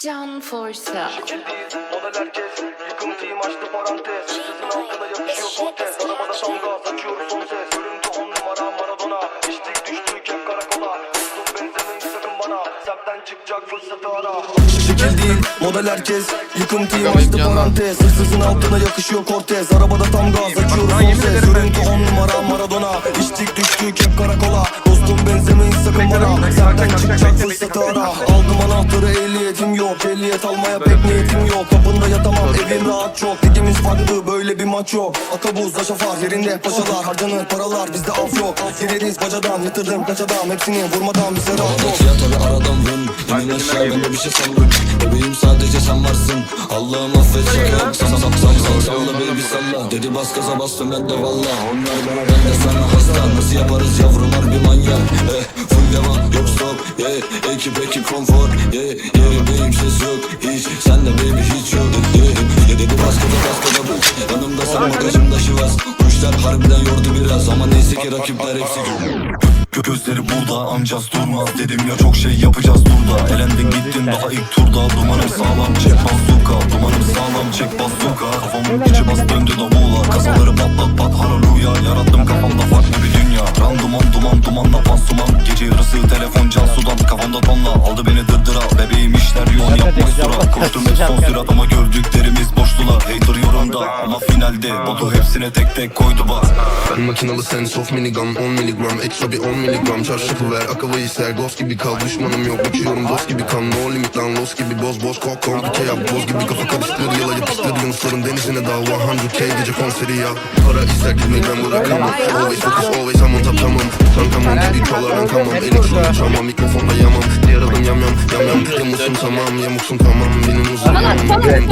Can Forsa. Model herkes. Şekil değil model herkes. Yıkıntıyım açtı parantez. Hırsızın altına yakışıyor Cortez Arabada tam gaz açıyoruz son ses. Görüntü on numara Maradona. İçtik düştük hep karakola Bana Sertten çıkacak fırsatı ara Aldım anahtarı ehliyetim yok. Ehliyet almaya pek niyetim yok. Kapında yatamam evim rahat çok. Ligimiz farklı böyle bir maç yok. Akabuz aşafar yerinde paşalar. Harcanır paralar bizde af yok. Gireriz bacadan yatırdım kaç adam Hepsini vurmadan bize rahat yok Fiyatları aradan vın. Yemin aşağı ben de bir şey sandım Bebeğim sadece sen varsın. Allah'ım affet şaka Salla salla salla salla baby salla Dedi bas gaza bastım ben de valla. Onlar bana ben de sana hasta. Nasıl yaparız yavrum harbi manyak. Eh, Ekip ekip konfor yeah, yeah. Benim ses yok hiç. Sen de baby hiç yok yeah. yeah. Dedi bas gaza bas gaza bu Yanımda sen bagajımda şivas Bu işler harbiden yordu biraz Ama neyse ki rakipler hepsi Gö- Gözleri burada amcaz durmaz Dedim ya çok şey yapacağız durda Elendin gittin daha ilk turda Dumanım sağlam çek bazooka. Dumanım sağlam çek bazooka. Kafamın içi bas döndü davula. Kasaları patlat pat haleluya Yarattım kafamda farklı bir dünya. Randuman duman dumanla pansuman Gece yarısı telefon sudan Kafamda tonla aldı beni dırdıra Bebeğim işler yoğun yapma sura Koştum hep son sürat ama gördüklerimiz boştular Hater yorumda ama finalde Batu hepsine tek tek koydu bak. Ben makinalı sense of minigun 10 miligram Ekstra bir 10 miligram Çarşafı ver akavayı ser Ghost gibi kal düşmanım yok. Uçuyorum dost gibi kan. No limit lan los gibi boz boz. Kok komplike yap. Boz gibi kafa karıştır Yala yapıştır Yunusların denizine dal 100k gece konseri ya. Para ister gitmeyi ben bırakamam Always focus always I'm on top tamam Kankamam gibi çalar kankamam Elektron çalmam mikrofonda yamam. Diğer adım yam yam yam yam Yamuksun tamam yamuksun tamam. Benim uzun Benim